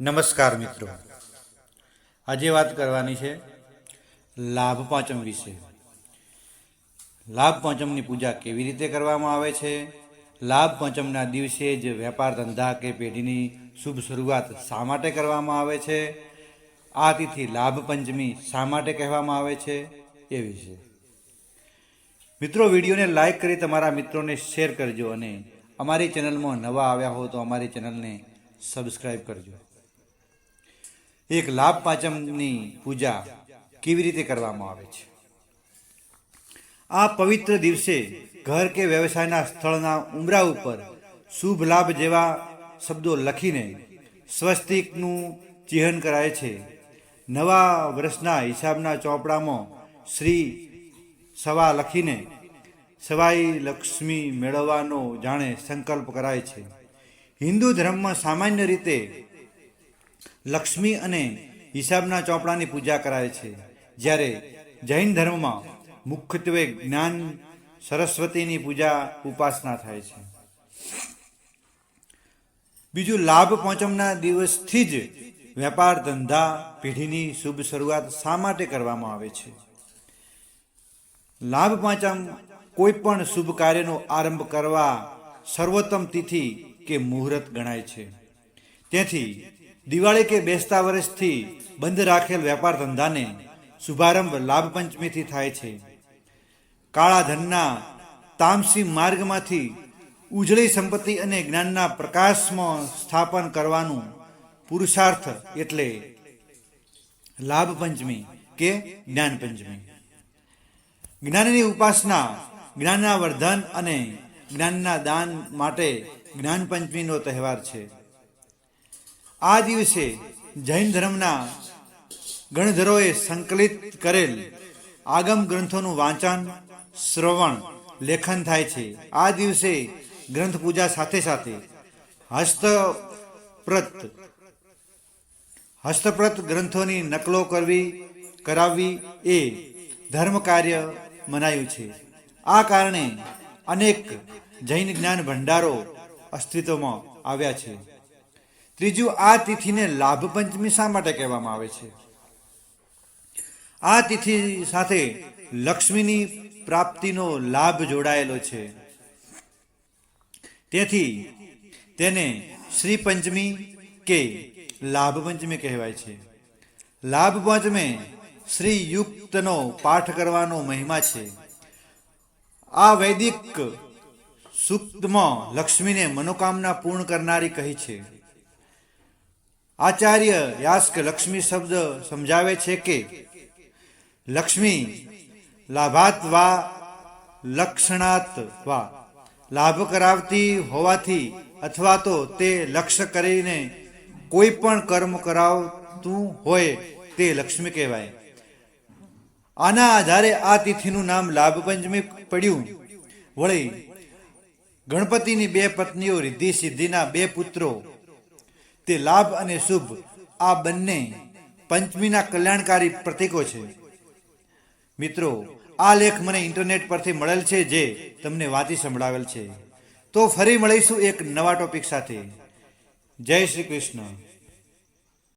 નમસ્કાર મિત્રો. આજે વાત કરવાની છે લાભ પાંચમ વિશે. લાભ પાંચમની પૂજા કેવી રીતે કરવામાં આવે છે? લાભ પાંચમના દિવસે જ વેપાર ધંધા કે પેઢીની શુભ શરૂઆત શા માટે કરવામાં આવે છે? આ તિથિ લાભ પંચમી શા માટે કહેવામાં આવે છે? એ વિશે. મિત્રો, વિડીયોને લાઇક કરી તમારા મિત્રોને શેર કરજો અને અમારી ચેનલમાં નવા આવ્યા હો તો અમારી ચેનલને સબસ્ક્રાઈબ કરજો. એક લાભ પાંચમની પૂજા કેવી રીતે કરવામાં આવે છે? આ પવિત્ર દિવસે ઘર કે વ્યવસાયના સ્થળના ઉમરા ઉપર શુભ લાભ જેવા શબ્દો લખીને સ્વસ્તિકનું ચિહન કરાય છે. નવા વર્ષના હિસાબના ચોપડામાં શ્રી સવા લખીને સવાઈ લક્ષ્મી મેળવવાનો જાણે સંકલ્પ કરાય છે. હિન્દુ ધર્મમાં સામાન્ય રીતે લક્ષ્મી અને હિસાબના ચોપડાની પૂજા કરાય છે. જ્યારે જૈન ધર્મમાં મુખ્યત્વે જ્ઞાન સરસ્વતીની પૂજા ઉપાસના થાય છે. બીજું લાભ પાંચમના દિવસથી જ વેપાર ધંધા પેઢીની શુભ શરૂઆત શા માટે કરવામાં આવે છે? લાભ પાંચમ કોઈ પણ શુભ કાર્યનો આરંભ કરવા સર્વોત્તમ તિથિ કે મુહૂર્ત ગણાય છે. તેથી દિવાળી કે બેસતા વર્ષથી બંધ રાખેલ વેપાર ધંધાને શુભારંભ લાભ પંચમીથી થાય છે. કાળા ધનના તામસી માર્ગમાંથી ઉજળી સંપત્તિ અને જ્ઞાનના પ્રકાશમાં સ્થાપન કરવાનું પુરુષાર્થ એટલે લાભ પંચમી કે જ્ઞાન પંચમી જ્ઞાનની ઉપાસના, જ્ઞાનના વર્ધન અને જ્ઞાનના દાન માટે જ્ઞાન પંચમીનો તહેવાર છે. આ દિવસે જૈન ધર્મના ગણધરોએ સંકલિત કરેલ આગમ ગ્રંથોનું વાંચન, શ્રવણ, લેખન થાય છે. આ દિવસે ગ્રંથ પૂજા સાથે સાથે હસ્તપ્રત હસ્તપ્રત ગ્રંથોની નકલો કરવી, કરાવવી એ ધર્મ કાર્ય મનાયું છે. આ કારણે અનેક જૈન જ્ઞાન ભંડારો અસ્તિત્વમાં આવ્યા છે. ત્રીજું, આ તિથિને લાભ પંચમી શા માટે કહેવામાં આવે છે? આ તિથિ સાથે લક્ષ્મીની પ્રાપ્તિનો લાભ જોડાયેલો છે. તેથી તેને શ્રી પંચમી કે લાભ પંચમી કહેવાય છે. લાભ પંચમે શ્રી યુક્તનો પાઠ કરવાનો મહિમા છે. આ વૈદિક સૂક્તમાં લક્ષ્મીને મનોકામના પૂર્ણ કરનારી કહી છે. આચાર્ય યાસ્ક લક્ષ્મી શબ્દ સમજાવે છે કે, લક્ષ્મી, લાભાત વા, લક્ષણાત વા. લાભ કરાવતી હોવાથી અથવા તો તે લક્ષ્ય કરીને કોઈ પણ કર્મ કરાવતું હોય તે લક્ષ્મી કહેવાય. આના આધારે આ તિથિનું નામ લાભ પંચમી પડ્યું. વળી, ગણપતિની બે પત્નીઓ રિદ્ધિ સિદ્ધિના બે પુત્રો તે લાભ અને શુભ આ બંને પંચમીના કલ્યાણકારી પ્રતીકો છે. મિત્રો, આ લેખ મને ઇન્ટરનેટ પરથી મળેલ છે જે તમને વાંચી સંભળાવેલ છે. તો ફરી મળીશું એક નવા ટોપિક સાથે. જય શ્રી કૃષ્ણ.